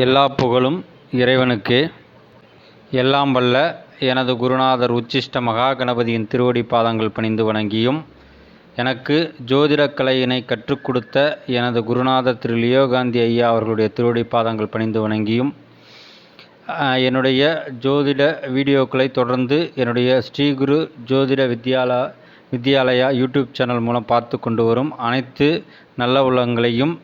எல்லா புகழும் இறைவனுக்கே. எல்லாம் வல்ல எனது குருநாதர் உச்சிஷ்ட மகா கணபதியின் திருவடி பாதங்கள் பணிந்து வணங்கியும். எனக்கு ஜோதிடக் கலையினை கற்றுக் கொடுத்த எனது குருநாதர் திரு லியோகாந்தி ஐயா அவர்களுடைய திருவடி பாதங்கள் பணிந்து வணங்கியும். என்னுடைய ஜோதிட வீடியோக்களை தொடர்ந்து என்னுடைய ஸ்ரீகுரு ஜோதிட வித்யாலா வித்யாலயா யூடியூப் சேனல் மூலம் பார்த்து கொண்டு வரும் அனைத்து நல்ல உள்ளங்களையும்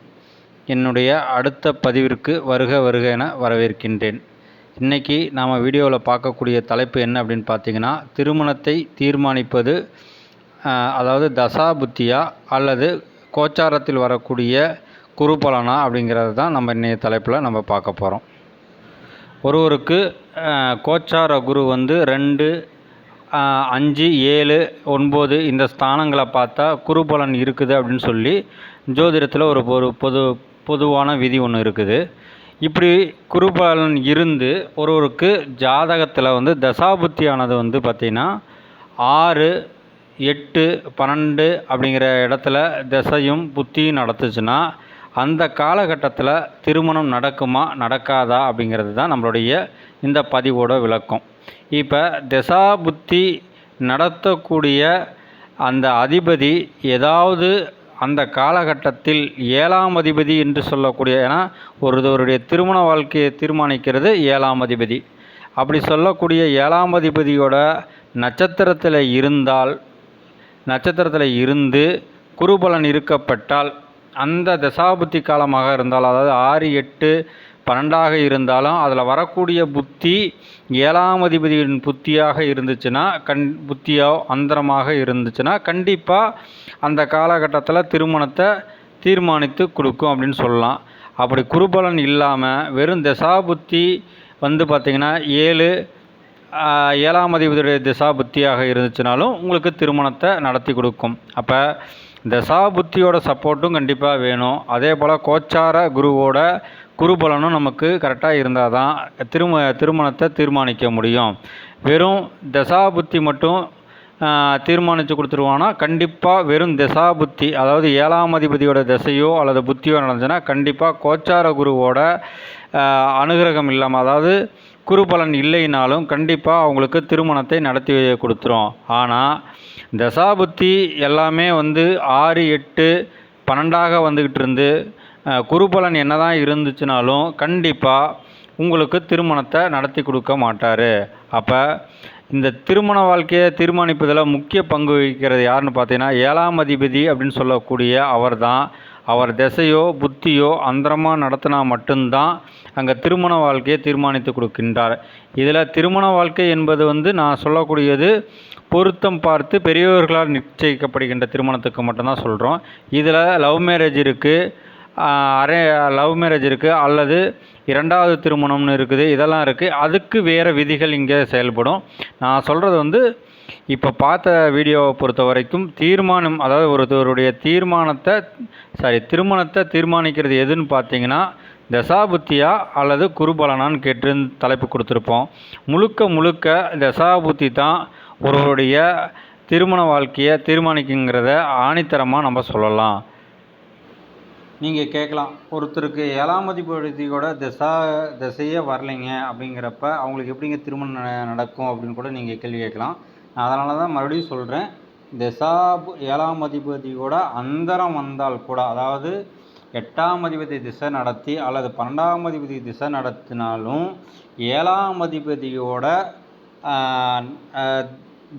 என்னுடைய அடுத்த பதிவிற்கு வருக வருக என வரவேற்கின்றேன். இன்றைக்கி நாம் வீடியோவில் பார்க்கக்கூடிய தலைப்பு என்ன அப்படின்னு பார்த்தீங்கன்னா திருமணத்தை தீர்மானிப்பது அதாவது தசா புத்தியா அல்லது கோச்சாரத்தில் வரக்கூடிய குருபலனா அப்படிங்கிறது தான் நம்ம இன்றைய தலைப்பில் நம்ம பார்க்க போகிறோம் ஒருவருக்கு கோச்சார குரு வந்து ரெண்டு அஞ்சு ஏழு ஒன்பது இந்த ஸ்தானங்களை பார்த்தா குருபலன் இருக்குது அப்படின்னு சொல்லி ஜோதிடத்தில் ஒரு ஒரு பொது பொதுவான விதி ஒன்று இருக்குது. இப்படி குருபாலன் இருந்து ஒருவருக்கு ஜாதகத்தில் வந்து தசாபுத்தியானது வந்து பார்த்திங்கன்னா ஆறு எட்டு பன்னெண்டு அப்படிங்கிற இடத்துல திசையும் புத்தியும் நடத்துச்சுன்னா அந்த காலகட்டத்தில் திருமணம் நடக்குமா நடக்காதா அப்படிங்கிறது தான் நம்மளுடைய இந்த பதிவோட விளக்கம். இப்போ திசா புத்தி நடத்தக்கூடிய அந்த அதிபதி ஏதாவது அந்த காலகட்டத்தில் ஏழாம் அதிபதி என்று சொல்லக்கூடிய ஏன்னா ஒருவருடைய திருமண வாழ்க்கையை தீர்மானிக்கிறது ஏழாம் அதிபதி. அப்படி சொல்லக்கூடிய ஏழாம் அதிபதியோட நட்சத்திரத்தில் இருந்தால் நட்சத்திரத்தில் இருந்து குருபலன் இருக்கப்பட்டால் அந்த தசாபுத்தி காலமாக இருந்தால் அதாவது ஆறு எட்டு பன்னெண்டாக இருந்தாலும் அதில் வரக்கூடிய புத்தி ஏழாம் அதிபதியின் புத்தியாக இருந்துச்சுன்னா கண் புத்தியோ அந்தரமாக இருந்துச்சுன்னா கண்டிப்பாக அந்த காலகட்டத்தில் திருமணத்தை தீர்மானித்து கொடுக்கும் அப்படின்னு சொல்லலாம். அப்படி குருபலன் இல்லாமல் வெறும் தசாபுத்தி வந்து பார்த்திங்கன்னா ஏழு ஏழாம் அதிபதியுடைய திசா புத்தியாக இருந்துச்சுனாலும் உங்களுக்கு திருமணத்தை நடத்தி கொடுக்கும். அப்போ தசா புத்தியோட சப்போர்ட்டும் கண்டிப்பாக வேணும். அதே போல் கோச்சார குருவோட குருபலனும் நமக்கு கரெக்டாக இருந்தால் தான் திரும திருமணத்தை தீர்மானிக்க முடியும். வெறும் தசாபுத்தி மட்டும் தீர்மானித்து கொடுத்துருவானா? கண்டிப்பாக வெறும் தசாபுத்தி அதாவது ஏழாம் அதிபதியோட திசையோ அல்லது புத்தியோ நடந்துச்சுன்னா கண்டிப்பாக கோச்சார குருவோட அனுகிரகம் இல்லாமல் அதாவது குருபலன் இல்லைனாலும் கண்டிப்பாக அவங்களுக்கு திருமணத்தை நடத்தி கொடுத்துரும். ஆனால் தசாபுத்தி எல்லாமே வந்து ஆறு எட்டு பன்னெண்டாக வந்துக்கிட்டு இருந்து குருபலன் என்ன தான் இருந்துச்சுனாலும் கண்டிப்பாக உங்களுக்கு திருமணத்தை நடத்தி கொடுக்க மாட்டார். அப்போ இந்த திருமண வாழ்க்கையை தீர்மானிப்பதில் முக்கிய பங்கு வகிக்கிறது யாருன்னு பார்த்தீங்கன்னா ஏழாம் அதிபதி அப்படின்னு சொல்லக்கூடிய அவர் தான் அவர் திசையோ புத்தியோ அந்தரமாக நடத்தினா மட்டும்தான் அங்கே திருமண வாழ்க்கையை தீர்மானித்து கொடுக்கின்றார். இதில் திருமண வாழ்க்கை என்பது வந்து நான் சொல்லக்கூடியது பொருத்தம் பார்த்து பெரியவர்களால் நிச்சயிக்கப்படுகின்ற திருமணத்துக்கு மட்டும்தான் சொல்கிறோம் இதில் லவ் மேரேஜ் இருக்குது அரே லவ் மேரேஜ் இருக்குது அல்லது இரண்டாவது திருமணம்னு இருக்குது. இதெல்லாம் இருக்குது அதுக்கு வேறு விதிகள் இங்கே செயல்படும். நான் சொல்கிறது வந்து இப்போ பார்த்த வீடியோவை பொறுத்த வரைக்கும் தீர்மானம் அதாவது ஒருத்தருடைய தீர்மானத்தை சாரி திருமணத்தை தீர்மானிக்கிறது எதுன்னு பார்த்தீங்கன்னா தசாபுத்தியா அல்லது குருபலனான்னு கேட்டு தலைப்பு கொடுத்துருப்போம். முழுக்க முழுக்க தசாபுத்தி தான் ஒருவருடைய திருமண வாழ்க்கையை தீர்மானிக்குங்கிறத ஆணித்தரமாக நம்ம சொல்லலாம். நீங்கள் கேட்கலாம். ஒருத்தருக்கு ஏழாம் அதிபதியோட திசா திசையே வரலைங்க அப்படிங்கிறப்ப அவங்களுக்கு எப்படிங்க திருமணம் நடக்கும் அப்படின்னு கூட நீங்கள் கேள்வி கேட்கலாம். அதனால தான் மறுபடியும் சொல்கிறேன் திசா ஏழாம் அதிபதியோட அந்தரம் வந்தால் கூட அதாவது எட்டாம் அதிபதி திசை நடத்தி அல்லது பன்னெண்டாம் அதிபதி திசை நடத்தினாலும் ஏழாம் அதிபதியோட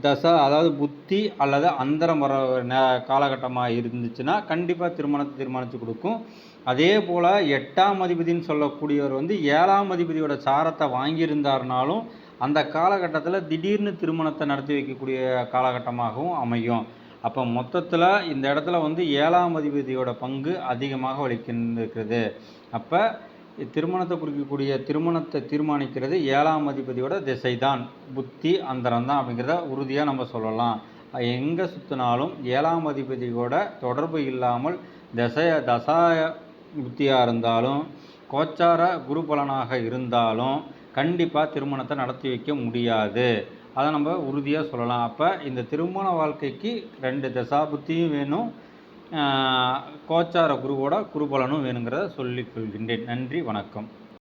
தசை அதாவது புத்தி அல்லது அந்தரம் வர காலகட்டமாக இருந்துச்சுன்னா கண்டிப்பாக திருமணத்தை தீர்மானித்து கொடுக்கும். அதே போல் எட்டாம் அதிபதினு சொல்லக்கூடியவர் வந்து ஏழாம் அதிபதியோட சாரத்தை வாங்கியிருந்தாருனாலும் அந்த காலகட்டத்தில் திடீர்னு திருமணத்தை நடத்தி வைக்கக்கூடிய காலகட்டமாகவும் அமையும். அப்போ மொத்தத்தில் இந்த இடத்துல வந்து ஏழாம் அதிபதியோட பங்கு அதிகமாக வலிக்கின்றிருக்கிறது. அப்போ திருமணத்தை குறிக்கக்கூடிய திருமணத்தை தீர்மானிக்கிறது ஏழாம் அதிபதியோட திசை தான் புத்தி அந்தரம் தான் அப்படிங்கிறத உறுதியாக நம்ம சொல்லலாம். எங்கே சுற்றினாலும் ஏழாம் அதிபதியோட தொடர்பு இல்லாமல் தசைய தசாய புத்தியாக இருந்தாலும் கோச்சார குரு பலனாக இருந்தாலும் கண்டிப்பாக திருமணத்தை நடத்தி வைக்க முடியாது. அதை நம்ம உறுதியாக சொல்லலாம். அப்போ இந்த திருமண வாழ்க்கைக்கு ரெண்டு தசா புத்தியும் வேணும் கோச்சார குருவோட குருபலனும் வேணுங்கிறத சொல்லிக் கொள்கின்றேன். நன்றி வணக்கம்.